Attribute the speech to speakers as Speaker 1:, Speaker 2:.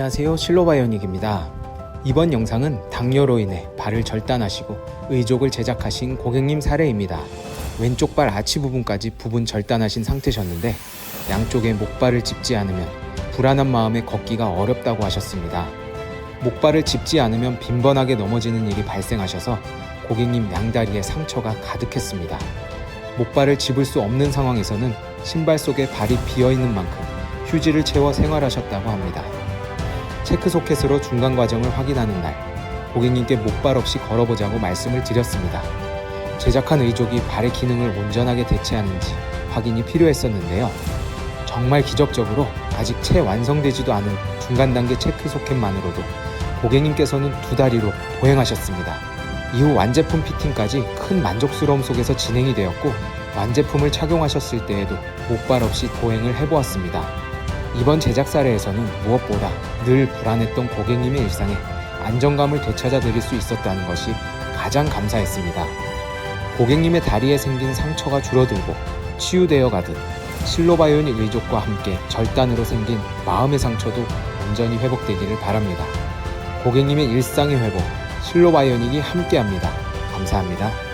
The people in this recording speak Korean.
Speaker 1: 안녕하세요 실로바이오닉입니다. 이번 영상은 당뇨로 인해 발을 절단하시고 의족을 제작하신 고객님 사례입니다. 왼쪽 발 아치 부분까지 부분 절단하신 상태셨는데 양쪽에 목발을 짚지 않으면 불안한 마음에 걷기가 어렵다고 하셨습니다. 목발을 짚지 않으면 빈번하게 넘어지는 일이 발생하셔서 고객님 양다리에 상처가 가득했습니다. 목발을 짚을 수 없는 상황에서는 신발 속에 발이 비어 있는 만큼 휴지를 채워 생활하셨다고 합니다. 체크 소켓으로 중간 과정을 확인하는 날, 고객님께 목발 없이 걸어보자고 말씀을 드렸습니다. 제작한 의족이 발의 기능을 온전하게 대체하는지 확인이 필요했었는데요. 정말 기적적으로 아직 채 완성되지도 않은 중간 단계 체크 소켓만으로도 고객님께서는 두 다리로 보행하셨습니다. 이후 완제품 피팅까지 큰 만족스러움 속에서 진행이 되었고 완제품을 착용하셨을 때에도 목발 없이 보행을 해보았습니다. 이번 제작 사례에서는 무엇보다 늘 불안했던 고객님의 일상에 안정감을 되찾아 드릴 수 있었다는 것이 가장 감사했습니다. 고객님의 다리에 생긴 상처가 줄어들고 치유되어 가듯 실로바이오닉 의족과 함께 절단으로 생긴 마음의 상처도 온전히 회복되기를 바랍니다. 고객님의 일상의 회복, 실로바이오닉이 함께합니다. 감사합니다.